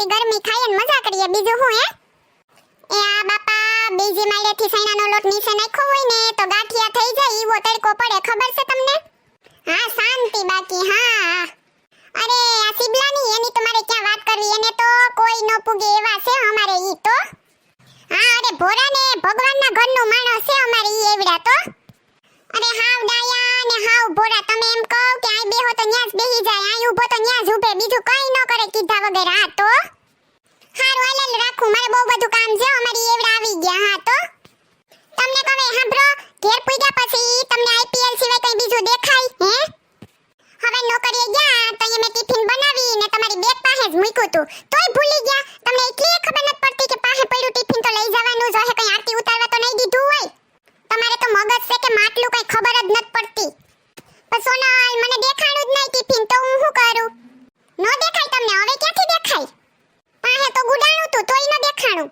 પડતી ગરમી ખાઈએ મજા કરીએ. બીજું હું, હે? એ આ બાપા બીજી માળેથી સૈણાનો લોટ નીચે નાખ્યો હોય ને, તો ગાંઠિયા થઈ જાય, ઈવો તડકો પડે. ખબર છે તમને? હા, શાંતિ બાકી, હા. અરે, આ સિબલાની, એની તમારે ક્યાં વાત કરવી? એને તો કોઈ નો પૂગે એવા છે અમારે ઈ તો. હા, અરે ભોરા ને ભગવાનના ઘરનો માણસ છે અમારે ઈ એવડા તો. અરે, હાવ ડાયા ને હાવ ભોરા તમે એમ કહો આય બેહો તો જાય આય ઊભો તો ન્યાસ ઊભે, બીજું કઈ ન કરે કીધા વગર, હા તો? હારું, હાલ રાખું, મારે બહુ બધું કામ છે, અમારી એવડા આવી ગયા, હા તો? તમને કહે સાંભળો ઘેર પૂગ્યા પછી તમને આઈપીએલ સિવાય કઈ બીજું દેખાય, હે? હવે નોકરીએ ગયા, તો મેં ટિફિન બનાવી ને તમારી બેગ પાસે જ મૂક્યું તું તોય ભૂલી ગયા તમને એટલી ખબર નથી પડતી કે પાસે પડ્યું ટિફિન તો લઈ જવાનું જ હશે કઈ આરતી ઉતારવા તો નહીં દીધું હોય તમારે તો મગજ છે કે માટલું કઈ ખબર જ નથી પડતી પણ સોનલ મને દેખાણું જ નહીં ટિફિન તો હું શું કરું નો દેખાય તમને હવે ક્યાંથી દેખાય પાસે તો ગુડાણું તું તોય ન દેખાણું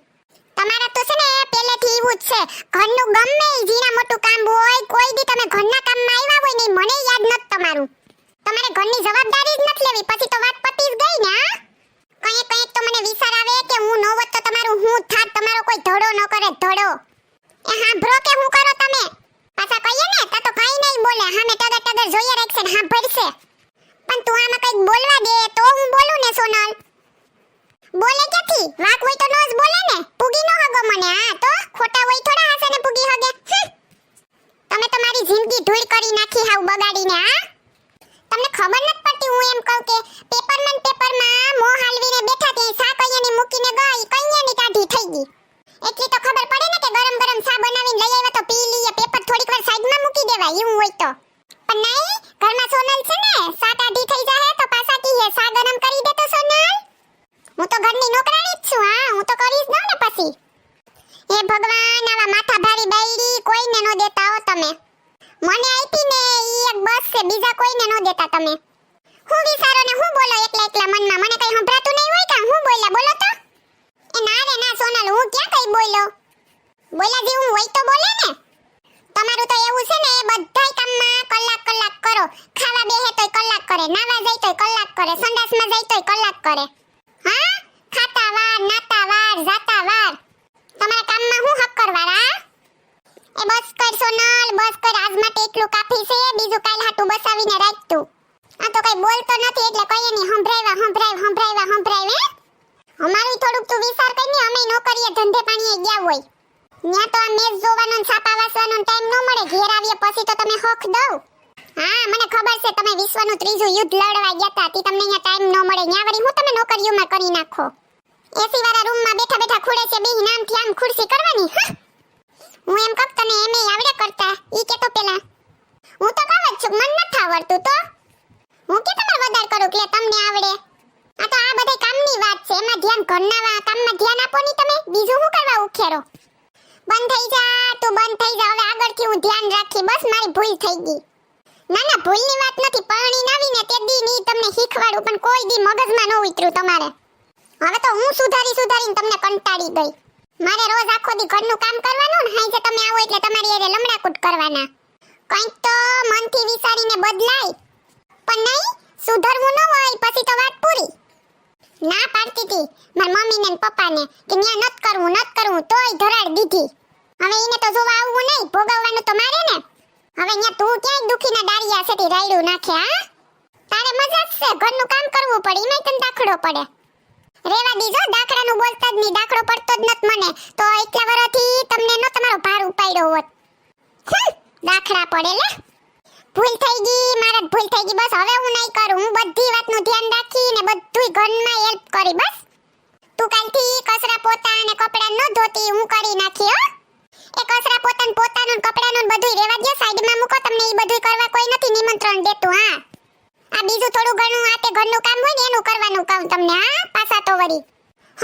તમારા તો છે ને પહેલેથી એવું જ છે. ઘરનું ગમે ઝીણા મોટું કામ હોય, કોઈ દી તમે ઘરના કામમાં આવ્યા હોય નહીં મને યાદ નથી તમારું. તમારે ઘરની જવાબદારી જ નથી લેવી. પછી તો વાત પતી જ ગઈ ને, હા? કંઈક કંઈક તો મને વિચાર આવે કે હું નો હોત તો તમારું હું થાત, તમારો કોઈ ધડો ન કરે, ધડો. એ હાંભળો કે હું કરો તમે? પાછા કહીએ ને, તા તો કઈ નહીં બોલે. હામે ટગર ટગર જોઈએ રાખશે ને હાંભળશે પણ તું આમાં કંઈક બોલવા દે, તો હું બોલું ને સોનલ. બોલે ક્યાંથી? વાક હોય તો નો બોલે ને. પૂગી નો હગો મને. હા, તો? ખોટા હોય થોડા હશે ને પૂગી હગે. તમે તમારી જિંદગી ધૂળ કરી નાખી હાવ બગાડીને, હા? તમને ખબર નથી પડતી હું એમ કહું કે પેપરમાં પેપરમાં મોં હાલવીને બેઠા ત્યાં સા કૈયાની મૂકીને ગઈ, કૈયાની કાઢી થઈ ગઈ. એટલી તો ખબર પડે ને કે ગરમ ગરમ સા બનાવીને લઈ આવ્યા તો પી લઈએ પેપર થોડીક વાર સાઈડમાં મૂકી દેવાય, એવું હોય તો. પણ નહીં, ઘરમાં સોનલ છે ને સા કાઢી થઈ જાય તો પાછા કીએ સા ગરમ કરી દે તો સોનલ. હું તો ઘરની નોકરાણી જ છું, હા. હું તો કરી જ દઉં ને પછી. હે ભગવાન, આવા માથા ભારી બૈરી કોઈને નો દેતા હો તમે. મને આપી ને ઈ એક બસ છે, બીજા કોઈને નો દેતા તમે. હું વિચારો ને હું બોલો એકલા એકલા મનમાં? મને કઈ સંભળાતું નહીં હોય કે? હું બોલ્યા? બોલો તો. એ ના રે, ના, સોનલ, હું ક્યાં કઈ બોલ્યો? બોલ્યા જેવું હોય તો બોલે ને. તમારું તો એવું છે ને બધાય કામમાં કલાક કલાક કરો. ખાવા બેહે તોય કલાક કરે, નાવા જાય તોય કલાક કરે, સંડાસમાં જાય તોય કલાક કરે હા ખાતા વાર નાતા વાર જાતા વાર તમારા કામમાં હું હક કરવા હા એ બસ કર સોનલ બસ કર આજ માટે એટલું કાફી છે બીજું કાલ હાટું બસાવીને રાખ તું આ તો કઈ બોલતો નથી એટલે કઈ નહીં સંભળાવ્યા સંભળાવ સંભળાવ્યા સંભળાવ હે અમારું થોડુંક તું વિચાર નોકરીએ ધંધે પાણીએ ગયા હોય. ત્યાં તો આ મેચ જોવાનો છાપા વાંચવાનો ટાઈમ ન મળે. ઘેર આવીએ પછી તો તમે હોખ દઉં. હા, મને ખબર છે તમે વિશ્વનું ત્રીજું યુદ્ધ લડવા ગયા હતા તી તમને અહીંયા ટાઈમ ન મળે. ત્યાં વળી હું તમે નોકરીઓમાં કરી નાખો. એસી વાળા રૂમમાં બેઠા બેઠા ખુડે છે બે નામથી આમ ખુરશી કરવાની? હું એમ કહું તને એમે આવડે કરતા. ઈ કે તો પેલા. હું તો કહું છું, મન નથી આવડતું તો. હું કે તમારે વધાર કરું કે તમને આવડે? આ તો આ બધા કામની વાત છે. એમાં ધ્યાન ઘરના કામમાં ધ્યાન આપો ની તમે. બીજું શું કરવા ઉખેરો બંધ થઈ જા, તું બંધ થઈ જા. હવે આગળથી હું ધ્યાન રાખી, બસ મારી ભૂલ થઈ ગઈ. ના ના, ભૂલની વાત નથી. પરણી નાવી ને તે દી ની તમને શીખવાડું, પણ કોઈ દી મગજમાં ન ઉતર્યું તમારે. હવે તો હું સુધારી સુધારીને તમને કંટાળી ગઈ. મારે રોજ આખો દી ઘરનું કામ કરવાનું ને હાઈ તમે આવો એટલે તમારી હારે લમડાકૂટ કરવાના. કંઈક તો મનથી વિચારીને બદલાય. પણ નહીં, સુધરવું ન હોય, પછી તો વાત પૂરી. ના પાડતી હતી માર મમ્મી ને પપ્પાને કે ન્યા નત કરવું નત કરવું, તોય ધરાડ દીધી. હવે એને તો જોવા આવવું નહીં, ભોગવવાનું તો મારે ને. હવે ન્યા તું ક્યાંય દુખીના ડાળિયા સેટી રાયડું નાખે, હા? તારે મજા જ છે, ઘરનું કામ કરવું પડે એમાં તને દાખલો પડે. રેવા દીજો, દાખલાનું બોલતા જ નહીં, દાખલો પડતો જ નત મને. તો એટલા વરથી તમને નો તમારો ભાર ઉપાડ્યો હોત. દાખલા પડે લે. ભૂલ થઈ ગઈ મારા ભૂલ થઈ ગઈ, બસ હવે હું નહીં કરું, હું બધી વાતનું ધ્યાન રાખી ને બધુંય ઘરમાં હેલ્પ કરી બસ તું કાલથી કચરા પોતા અને કપડાં ન ધોતી હું કરી નાખી, હો. એ કચરા પોતાન પોતાનું કપડાનું બધું રેવા દો સાઈડમાં મૂકો, તમને એ બધું કરવા કોઈ નથી, નિમંત્રણ દેતું, હા. આ બીજું થોડું ઘણું, આ તે ઘરનું કામ હોય ને, એનું કરવાનું કહું તમને, હા, પાછા તો વળી.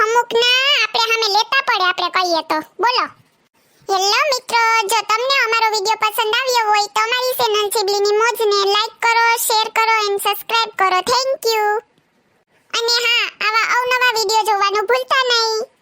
અમુક ના આપણે સામે લેતા પડે, આપણે કહીએ તો. બોલો. હેલો મિત્રો, જો તમને અમારો વિડિયો પસંદ આવ્યો હોય, તો અમારી ચેનલ સિબલીની મોજને લાઈક કરો શેર કરો એન્ડ સબસ્ક્રાઇબ કરો. થેન્ક યુ અને હા, આવા અવનવા વિડિયો જોવાનું ભૂલતા નહીં.